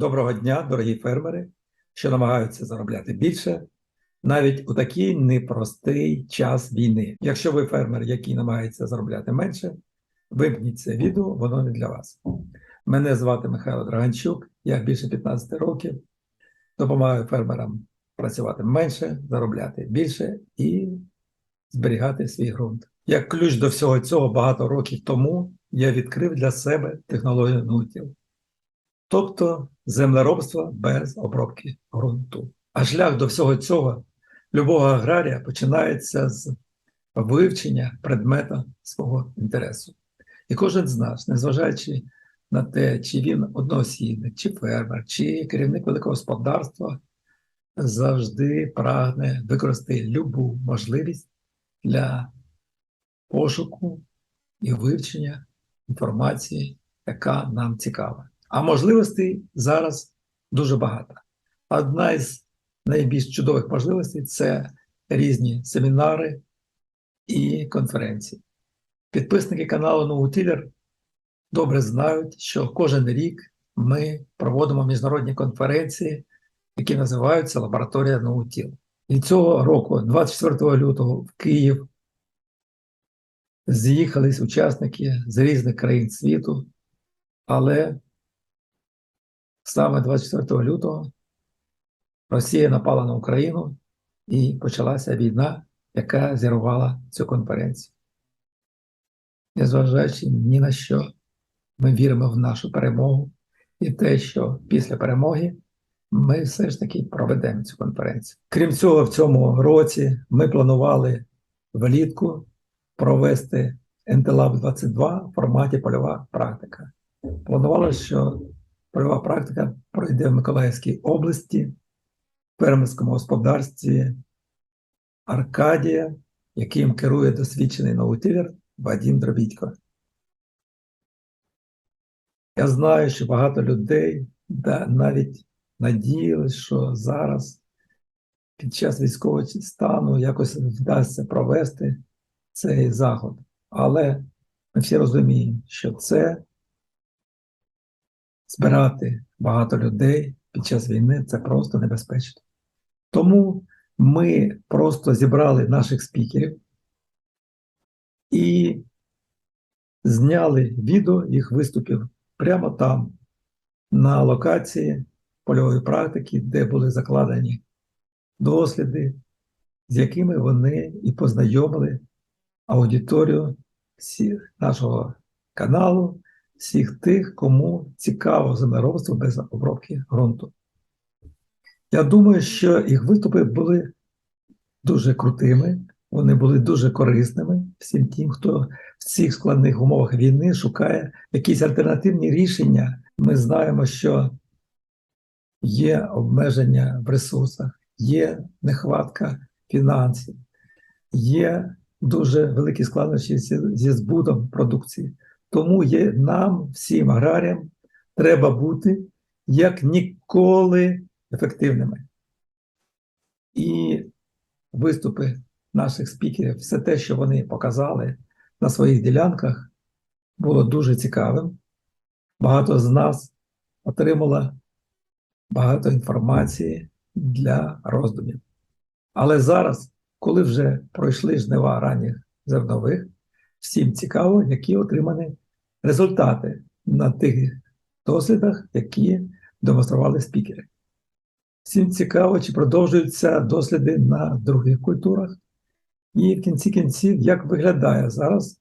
Доброго дня, дорогі фермери, що намагаються заробляти більше навіть у такий непростий час війни. Якщо ви фермер, який намагається заробляти менше, вимкніть це відео, воно не для вас. Мене звати Михайло Драганчук, я більше 15 років допомагаю фермерам працювати менше, заробляти більше і зберігати свій ґрунт. Як ключ до всього цього багато років тому я відкрив для себе технологію нутів тобто землеробство без обробки ґрунту. А шлях до всього цього любого аграрія починається з вивчення предмета свого інтересу. І кожен з нас, незважаючи на те, чи він одноосібник, чи фермер, чи керівник великого господарства, завжди прагне використати любу можливість для пошуку і вивчення інформації, яка нам цікава. А можливостей зараз дуже багато. Одна із найбільш чудових можливостей це різні семінари і конференції. Підписники каналу Ноутілер добре знають, що кожен рік ми проводимо міжнародні конференції, які називаються Лабораторія Ноутіл. І цього року, 24 лютого, в Київ з'їхались учасники з різних країн світу, але саме 24 лютого Росія напала на Україну і почалася війна, яка зірвала цю конференцію. Незважаючи ні на що, ми віримо в нашу перемогу і те, що після перемоги ми все ж таки проведемо цю конференцію. Крім цього, в цьому році ми планували влітку провести НТЛАБ 22 в форматі польова практика. Планувалося, що Польова практика пройде в Миколаївській області, в фермерському господарстві Аркадія, яким керує досвідчений наутилер Вадим Дробітько. Я знаю, що багато людей да, навіть надіялись, що зараз під час військового стану якось вдасться провести цей заход. Але ми всі розуміємо, що це збирати багато людей під час війни це просто небезпечно. Тому ми просто зібрали наших спікерів і зняли відео їх виступів прямо там, на локації польової практики, де були закладені досліди, з якими вони і познайомили аудиторію нашого каналу всіх тих, кому цікаво землеробство без обробки ґрунту. Я думаю, що їх виступи були дуже крутими, вони були дуже корисними всім тим, хто в цих складних умовах війни шукає якісь альтернативні рішення. Ми знаємо, що є обмеження в ресурсах, є нехватка фінансів, є дуже великі складнощі зі збутом продукції. Тому є нам, всім аграріям, треба бути як ніколи ефективними. І виступи наших спікерів, все те, що вони показали на своїх ділянках, було дуже цікавим. Багато з нас отримало багато інформації для роздумів. Але зараз, коли вже пройшли жнива ранніх зернових, всім цікаво, які отримані результати на тих дослідах, які демонстрували спікери. Всім цікаво, чи продовжуються досліди на других культурах, і в кінці кінців, як виглядає зараз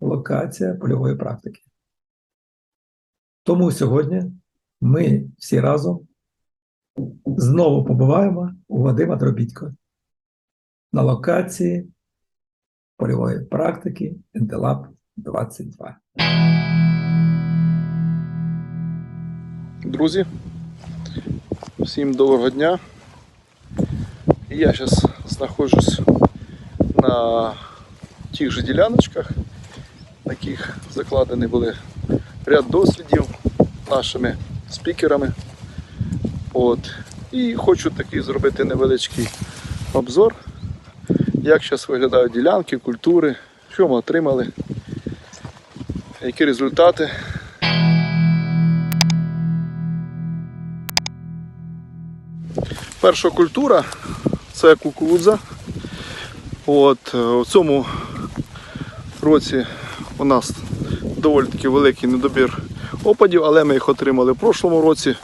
локація польової практики. Тому сьогодні ми всі разом знову побуваємо у Вадима Дробітько на локації польової практики НТЛАП 22. Друзі, всім доброго дня. Я зараз знаходжусь на тих же діляночках, на яких закладені були ряд дослідів нашими спікерами. От. І хочу такий зробити невеличкий обзор, як зараз виглядають ділянки, культури, що ми отримали, які результати. Перша культура це кукурудза. От, е, у цьому році у нас доволі таки великий недобір опадів, але ми їх отримали в прошлому році.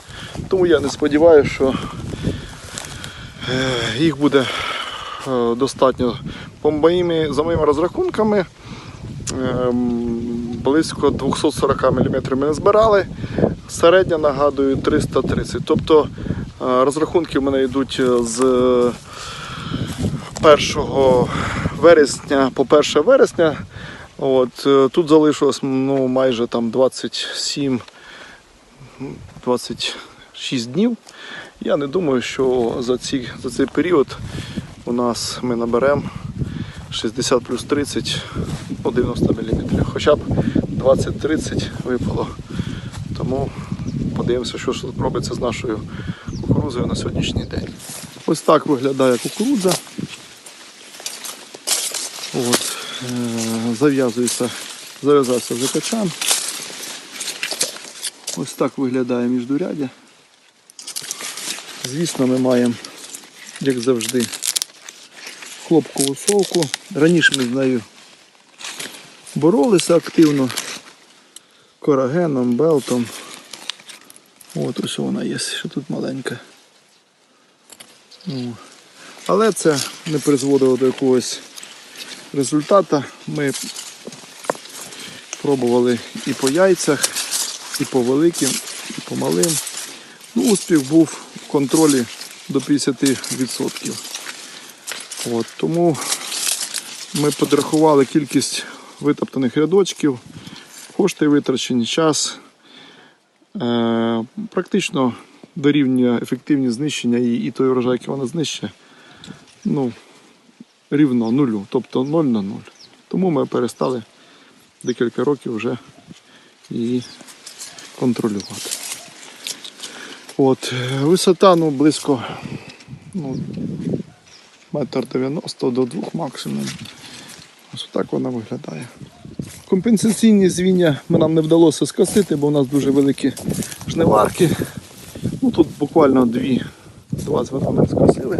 Тому я не сподіваюся, що е, їх буде е, достатньо. По моїми, за моїми розрахунками, ем, близько 240 мм ми не збирали. Середня, нагадую, 330. Тобто е, розрахунки в мене йдуть з 1 вересня по 1 вересня. От, е, тут залишилось ну, майже там 27 26 днів. Я не думаю, що за, ці, за цей період у нас ми наберемо 60 плюс 30 по 90 мм. Хоча б 20-30 випало. Тому подивимося, що тут робиться з нашою кукурудзою на сьогоднішній день. Ось так виглядає кукурудза. От, е, зав'язується, зав'язався закачан. Ось так виглядає міждурядя. Звісно, ми маємо, як завжди, хлопкову совку. Раніше ми з нею боролися активно корагеном, белтом. От ось вона є, що тут маленька. Ну, Але це не призводило до якогось результату. Ми пробували і по яйцях, і по великим, і по малим. Ну, успіх був в контролі до 50%. От, тому ми підрахували кількість витоптаних рядочків, кошти витрачені, час. Е, практично дорівнює ефективні знищення і, і той урожай, який вона знищує, ну, рівно нулю, тобто 0 на 0. Тому ми перестали декілька років вже її контролювати. От, висота ну, близько ну, метр 90 до 2 максимум. Ось так вона виглядає. Компенсаційні звіння нам не вдалося скосити, бо у нас дуже великі жниварки. Ну, тут буквально дві, два звена ми скосили.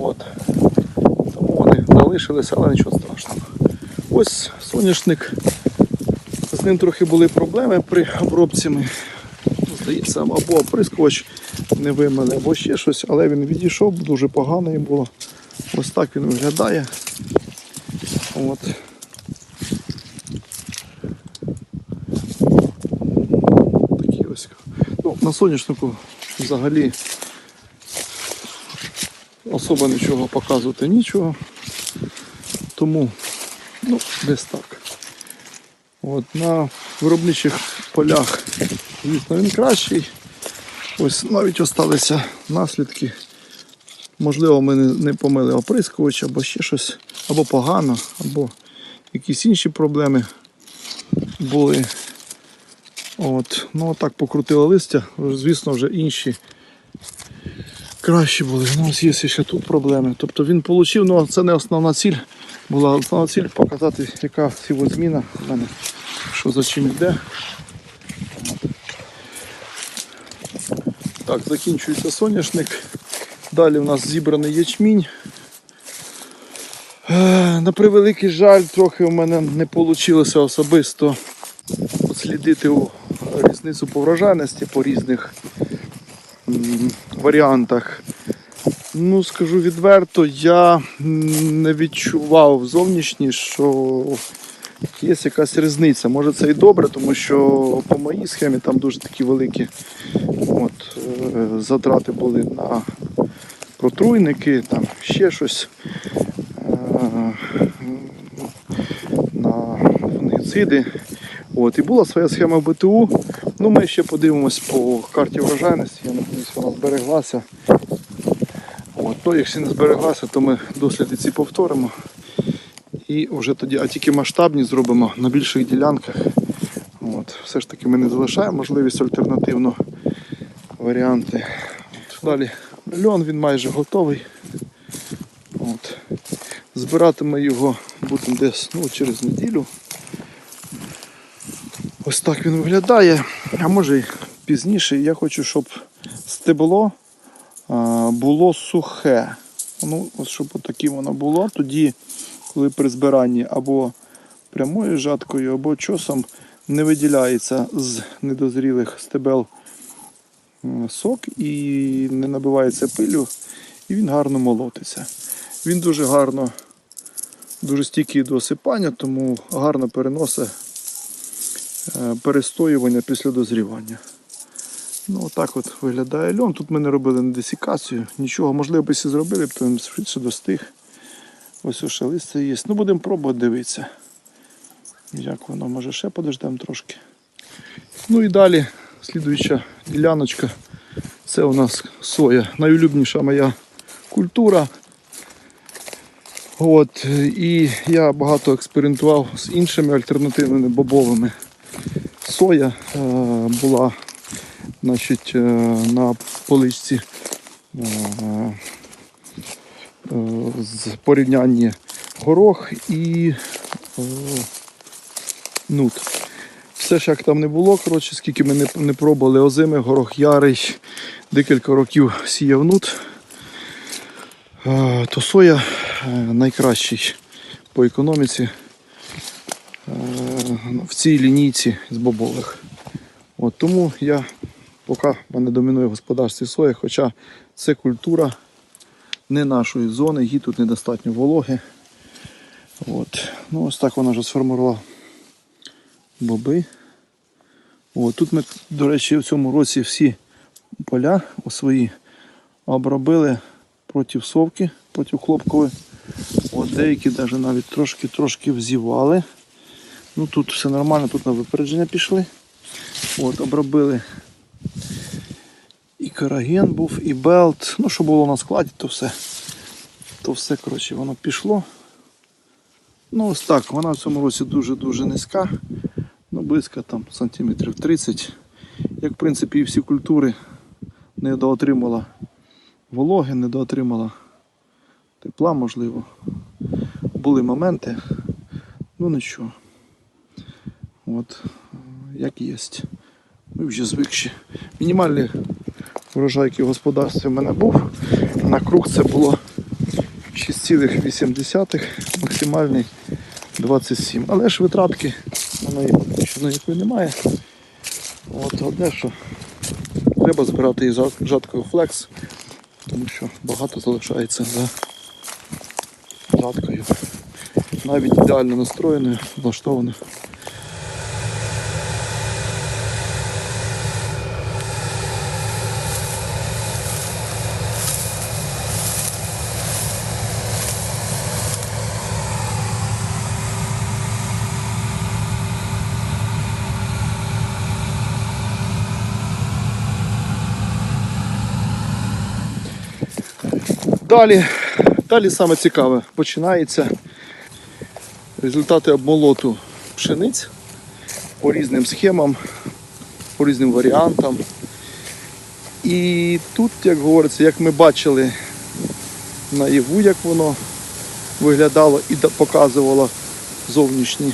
От. Тому вони залишилися, але нічого страшного. Ось соняшник. З ним трохи були проблеми при обробці. Ми, здається, або оприскувач не вимили, або ще щось, але він відійшов, дуже погано їм було. Ось так він виглядає. От. Такі ось. Ну, на соняшнику взагалі особо нічого показувати нічого. Тому ну, десь так. От, на виробничих полях, звісно, він кращий. Ось навіть осталися наслідки. Можливо, ми не помили оприскувач або ще щось, або погано, або якісь інші проблеми були. От, ну так покрутили листя, звісно, вже інші кращі були. Ну, ось є ще тут проблеми. Тобто він отримав, ну це не основна ціль. Була основна ціль показати, яка сівозміна в мене, що за чим йде. Так, закінчується соняшник. Далі у нас зібраний ячмінь. Е, На превеликий жаль, трохи у мене не вийшло особисто слідити у різницю по врожайності по різних варіантах. Ну, скажу відверто, я не відчував зовнішні, що є якась різниця. Може це і добре, тому що по моїй схемі там дуже такі великі от, е, затрати були на протруйники, там ще щось. е, На фунгіциди. От, і була своя схема БТУ. Ну, ми ще подивимось по карті врожайності, я надіюсь, вона збереглася. От, ну, якщо не збереглася, то ми досліди ці повторимо. І вже тоді, а тільки масштабні зробимо на більших ділянках. От, все ж таки ми не залишаємо можливість альтернативно варіанти. Далі льон він майже готовий. От. Збиратиме його будемо десь ну, через неділю. Ось так він виглядає. А може пізніше. Я хочу, щоб стебло було сухе. Ну, щоб отаке воно було, тоді, коли при збиранні або прямою жаткою, або чосом не виділяється з недозрілих стебел сок і не набивається пилю, і він гарно молотиться. Він дуже гарно, дуже стійкий до осипання, тому гарно переносить перестоювання після дозрівання. Ну, отак от виглядає льон. Тут ми не робили не десікацію, нічого. Можливо, б і зробили, б, то він швидше достиг. Ось ще листя є. Ну, будемо пробувати дивитися. Як воно, може ще подождемо трошки. Ну і далі, слідуюча діляночка. Це у нас соя. Найулюбніша моя культура. От, і я багато експериментував з іншими альтернативними бобовими. Соя е, була значить, е, на поличці е, з порівняння горох і нут. Все ж як там не було, коротше, скільки ми не, не пробували озими, горох ярий, декілька років сіяв нут, то соя найкращий по економіці в цій лінійці з бобових. От, тому я поки в мене домінує в господарстві соя, хоча це культура не нашої зони, їй тут недостатньо вологи. От. Ну, ось так вона вже сформувала боби. От, тут ми, до речі, в цьому році всі поля свої обробили проти совки, проти хлопкової. От деякі навіть трошки-трошки взівали. Ну тут все нормально, тут на випередження пішли. От, обробили і караген був, і белт. Ну, що було на складі, то все. То все, коротше, воно пішло. Ну, ось так, вона в цьому році дуже-дуже низька. Ну, близько там сантиметрів 30. Як в принципі і всі культури не доотримала вологи, не доотримала тепла, можливо. Були моменти. Ну нічого. От, як є. Ми вже звикші. Мінімальний врожай, який в господарстві в мене був. На круг це було 6,8, максимальний 27. Але ж витратки на неї практично ніякої немає. От одне, що треба збирати жат- жаткою флекс, тому що багато залишається за жаткою. Навіть ідеально настроєною, влаштованою. Далі, далі саме цікаве починається результати обмолоту пшениць по різним схемам, по різним варіантам. І тут, як говориться, як ми бачили наяву, як воно виглядало і показувало зовнішні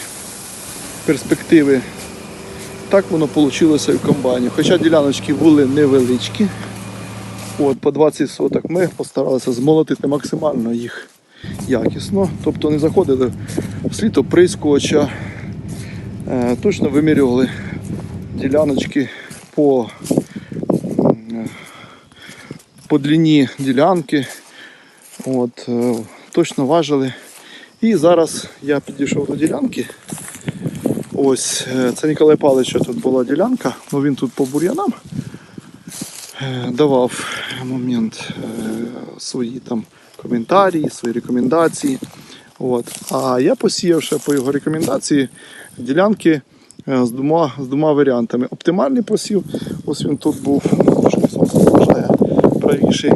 перспективи, так воно вийшло і в комбайні. Хоча діляночки були невеличкі, От, по 20 соток ми постаралися змолотити максимально їх якісно. Тобто не заходили в слід оприскувача, е, точно вимірювали діляночки по, по длині ділянки. От, е, точно важили. І зараз я підійшов до ділянки. Ось, е, це Ніколай Павловича тут була ділянка, ну він тут по бур'янам давав момент е, свої там коментарі, свої рекомендації. От. А я посіяв ще по його рекомендації ділянки е, з двома, з двома варіантами. Оптимальний посів, ось він тут був, трошки сонце заважає правіший.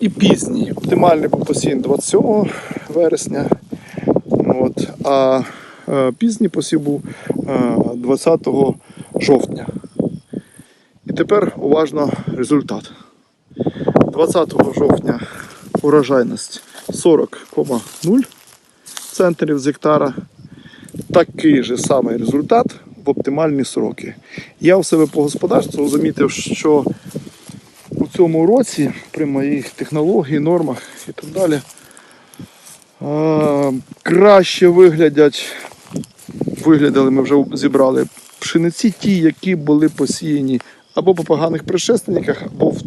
І пізній. Оптимальний був посів 27 вересня. От. А е, пізній посів був е, 20 жовтня. І тепер уважно результат. 20 жовтня урожайність 40,0 центрів з гектара. Такий же самий результат в оптимальні сроки. Я у себе по господарству замітив, що у цьому році, при моїх технології, нормах і так далі, а, краще виглядять, виглядали, ми вже зібрали пшениці ті, які були посіяні або по поганих предшественниках, або в,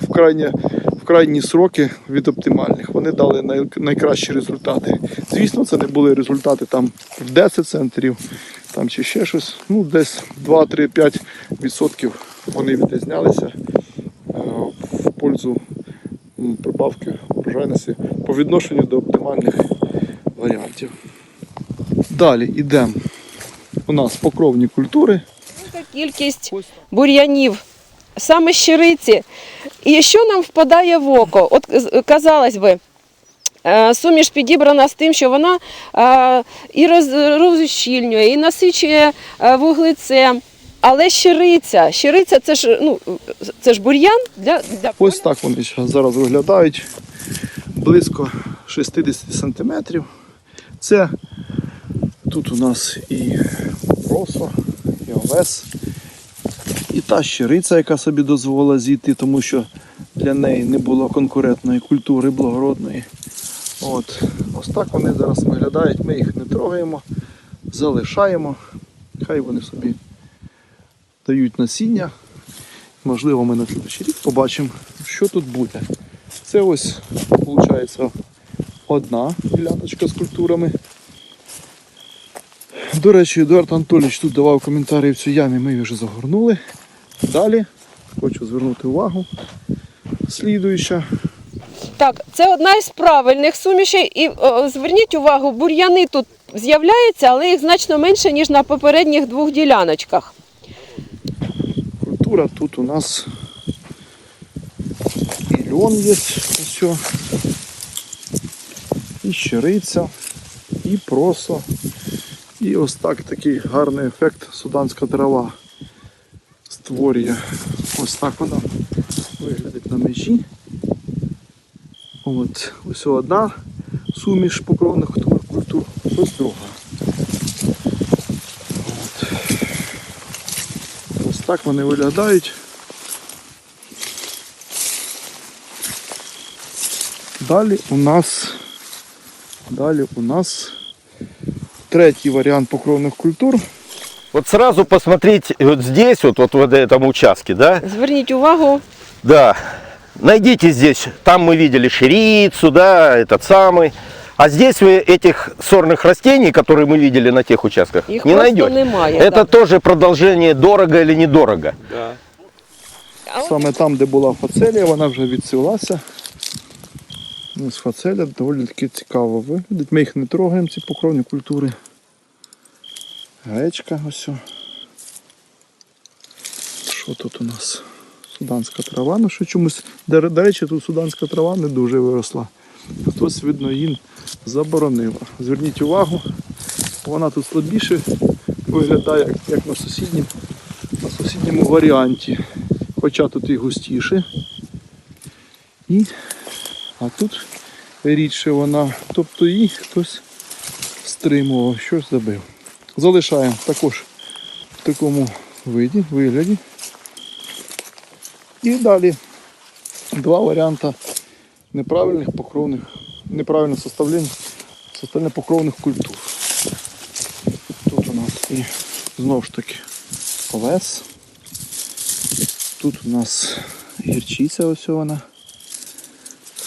в, крайні, в крайні сроки від оптимальних. Вони дали най, найкращі результати. Звісно, це не були результати там в 10 центрів там чи ще щось. Ну, десь 2-3-5 відсотків вони відрізнялися е, в пользу прибавки урожайності по відношенню до оптимальних варіантів. Далі йдемо. У нас покровні культури. Велика кількість бур'янів, саме щириці. І що нам впадає в око? От казалось би, е, суміш підібрана з тим, що вона е, і роз- розщільнює, і насичує е, вуглецем. Але щириця, щириця це ж, ну, це ж бур'ян для, для Ось так вони зараз виглядають. Близько 60 сантиметрів. Це тут у нас і просо, і овес, і та щириця, яка собі дозволила зійти, тому що для неї не було конкурентної культури благородної. От. Ось так вони зараз виглядають. Ми їх не трогаємо, залишаємо. Хай вони собі дають насіння. Можливо, ми на слідчий рік побачимо, що тут буде. Це ось, виходить, одна діляночка з культурами. До речі, Едуард Анатолійович тут давав коментарі в цю ямі, ми її вже загорнули. Далі хочу звернути увагу. Слідуюча. Так, це одна із правильних сумішей. І о, зверніть увагу, бур'яни тут з'являються, але їх значно менше, ніж на попередніх двох діляночках. Культура тут у нас і льон є, ось. І щириця, і просо. І ось так такий гарний ефект суданська трава створює. Ось так вона виглядить на межі. От, ось одна суміш покровних культур, ось друга. От. Ось так вони виглядають. Далі у нас, далі у нас третій варіант покровних культур. Вот сразу посмотреть вот здесь, вот, вот в этом участке, да, Зверніть увагу, да, найдите здесь, там мы видели ширицу, да, этот самый, а здесь вы этих сорных растений, которые мы видели на тех участках, їх не просто найдете. немає. Это да. тоже продолжение дорого или недорого. А от Саме там, де була фацелія, вона вже відсвілася. Ось фацелія доволі таки цікаво виглядить. Ми їх не трогаємо, ці покровні культури. Гречка ось. Що тут у нас? Суданська трава. Ну що чомусь. До, речі, тут суданська трава не дуже виросла. Хтось, видно, її заборонив. Зверніть увагу, вона тут слабіше виглядає, як на сусіднім, на сусідньому варіанті. Хоча тут і густіше. І, а тут рідше вона. Тобто її хтось стримував, щось забив. Залишаємо також в такому виді, вигляді. І далі два варіанти неправильних покровних, неправильне составлення, составлення покровних культур. Тут у нас і знову ж таки овес. Тут у нас гірчиця ось вона.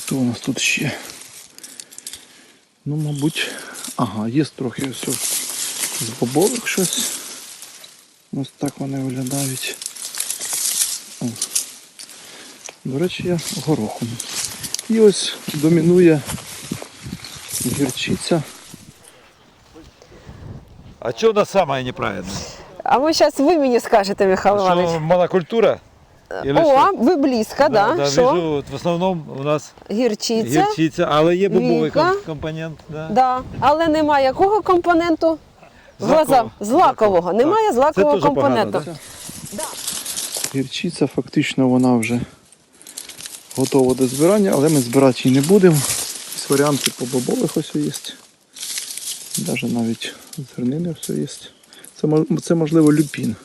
Хто у нас тут ще? Ну, мабуть, ага, є трохи ось з бобових щось. Ось так вони виглядають. О. До речі, я горохом. І ось домінує гірчиця. А что у нас самое неправильное? А ви зараз ви мені скажете, Михайло Іванович. Что, монокультура? Или О, що? ви близько, да? да, Що? вижу, от в основному у нас Гірчиця. гірчиця, але є бобовий Віка. ком- компонент. Да. Да. Але немає якого компоненту? Злакового. Глаза. Злакового. Так. Немає Це злакового дуже погано, компоненту. да? Гірчиця фактично вона вже готова до збирання, але ми збирати її не будемо. Якісь варіанти по бобових ось є. Навіть навіть зернини все є. Це, це можливо люпін.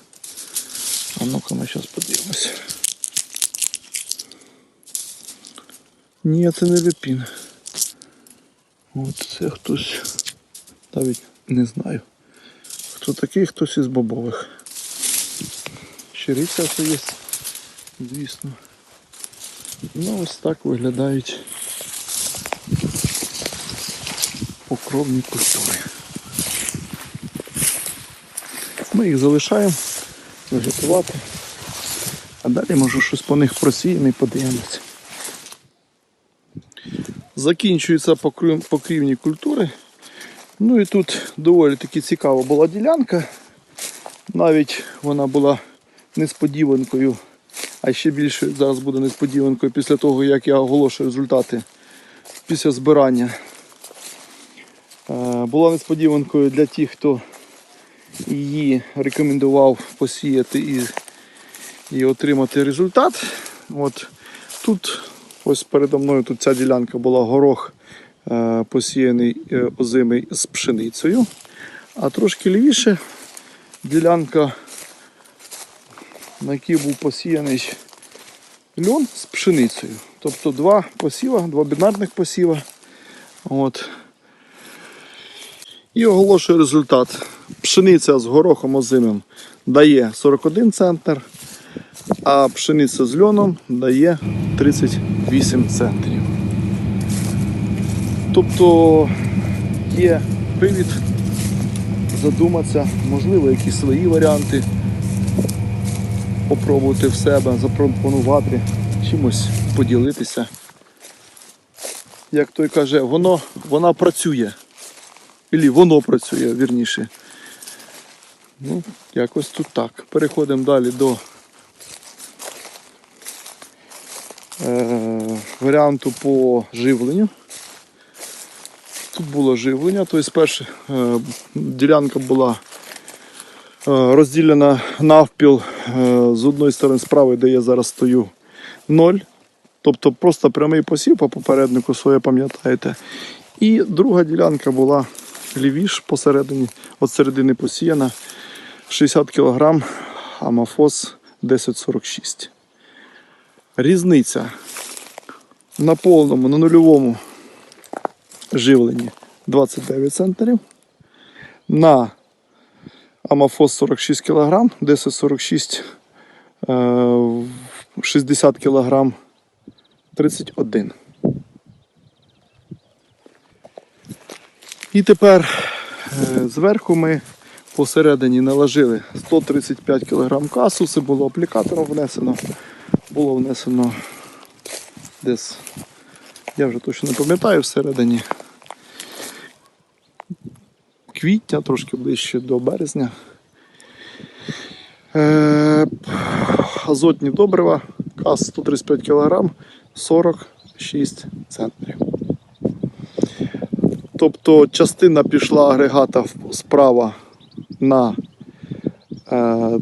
А ну-ка ми зараз подивимось. Ні, це не випін. От це хтось. Навіть не знаю. Хто такий, хтось із бобових. Щириця це є, звісно. Ну, ось так виглядають покровні культури. Ми їх залишаємо вегетувати. А далі може щось по них просіємо і подивимося. Закінчуються покрівні культури. Ну і тут доволі таки цікава була ділянка. Навіть вона була несподіванкою, а ще більше зараз буде несподіванкою після того, як я оголошую результати після збирання. Е, Була несподіванкою для тих, хто її рекомендував посіяти і, і отримати результат. От тут, ось передо мною тут ця ділянка була горох е, посіяний е, озимий з пшеницею. А трошки лівіше ділянка, на якій був посіяний льон з пшеницею. Тобто два посіва, два бінарних посіва. От. І оголошую результат. Пшениця з горохом озимим дає 41 центр, а пшениця з льоном дає 38 центрів. Тобто є привід задуматися, можливо, якісь свої варіанти попробувати в себе, запропонувати, чимось поділитися. Як той каже, воно, вона працює. Ілі воно працює, вірніше. Ну, якось тут так. Переходимо далі до е, варіанту по живленню. Тут було живлення, тобто перша е, ділянка була е, розділена навпіл е, з одної сторони справи, де я зараз стою, 0. Тобто просто прямий посів по попереднику своє пам'ятаєте. І друга ділянка була лівіш посередині, от середини посіяна 60 кг, амафос 1046. Різниця на повному, на нульовому живленні 29 центнерів. На амафос 46 кг, 1046 е, 60 кг 31. І тепер е, зверху ми посередині наложили 135 кг касу, це було аплікатором внесено. Було внесено десь, я вже точно не пам'ятаю, всередині квітня, трошки ближче до березня. Е, азотні добрива, каз 135 кг, 46 центнерів. Тобто частина пішла агрегата справа на е,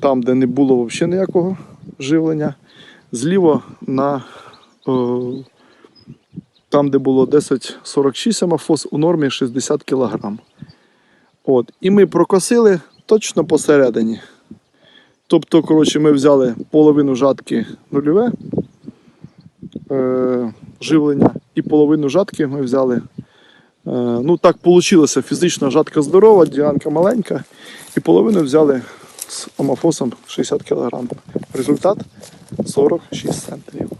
там, де не було взагалі ніякого живлення, зліва на е, там, де було 1046 амафос, у нормі 60 кг. От. І ми прокосили точно посередині. Тобто, коротше, ми взяли половину жатки нульове е, живлення і половину жатки ми взяли. Е, ну так вийшло, фізично жатка здорова, ділянка маленька, і половину взяли з омофосом 60 кг. Результат 46 центнерів.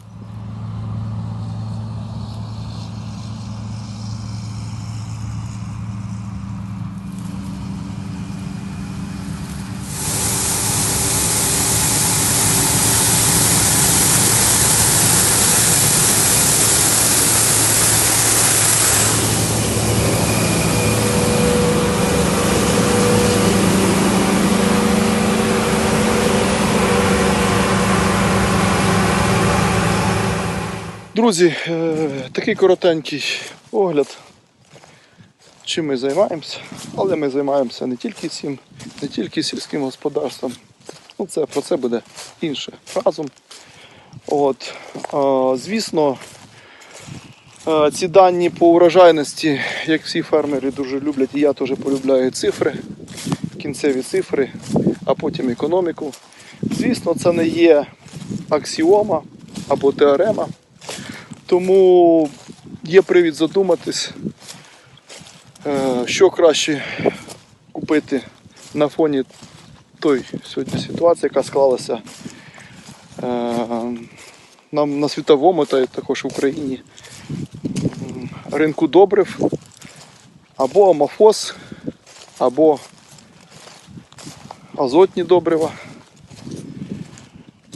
Друзі, е, такий коротенький огляд, чим ми займаємося. Але ми займаємося не тільки цим, не тільки сільським господарством. Ну, це, про це буде інше разом. От, звісно, ці дані по урожайності, як всі фермери дуже люблять, і я теж полюбляю цифри, кінцеві цифри, а потім економіку. Звісно, це не є аксіома або теорема. Тому є привід задуматись, е, що краще купити на фоні той сьогодні ситуації, яка склалася е, нам на світовому та також в Україні ринку добрив або амофос, або азотні добрива.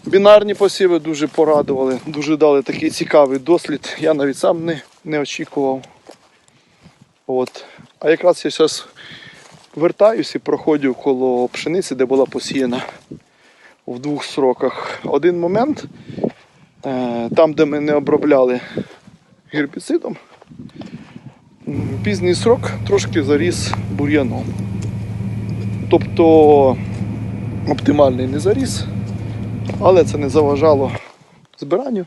Бінарні посіви дуже порадували, дуже дали такий цікавий дослід. Я навіть сам не, не очікував. От. А якраз я зараз вертаюсь і проходжу коло пшениці, де була посіяна в двох сроках. Один момент, е, там, де ми не обробляли гербіцидом, пізній срок трошки заріс бур'яном. Тобто оптимальний не заріс, але це не заважало збиранню.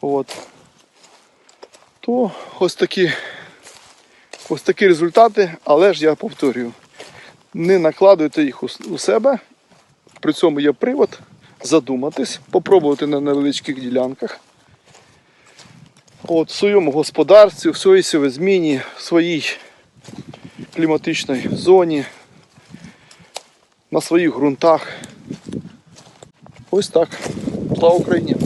От. То ось такі, ось такі результати, але ж я повторюю, не накладуйте їх у себе. При цьому є привод задуматись, попробувати на невеличких ділянках. От, в своєму господарстві, в своїй сівозміні, в своїй кліматичній зоні, на своїх ґрунтах. Ось так. Слава Україні!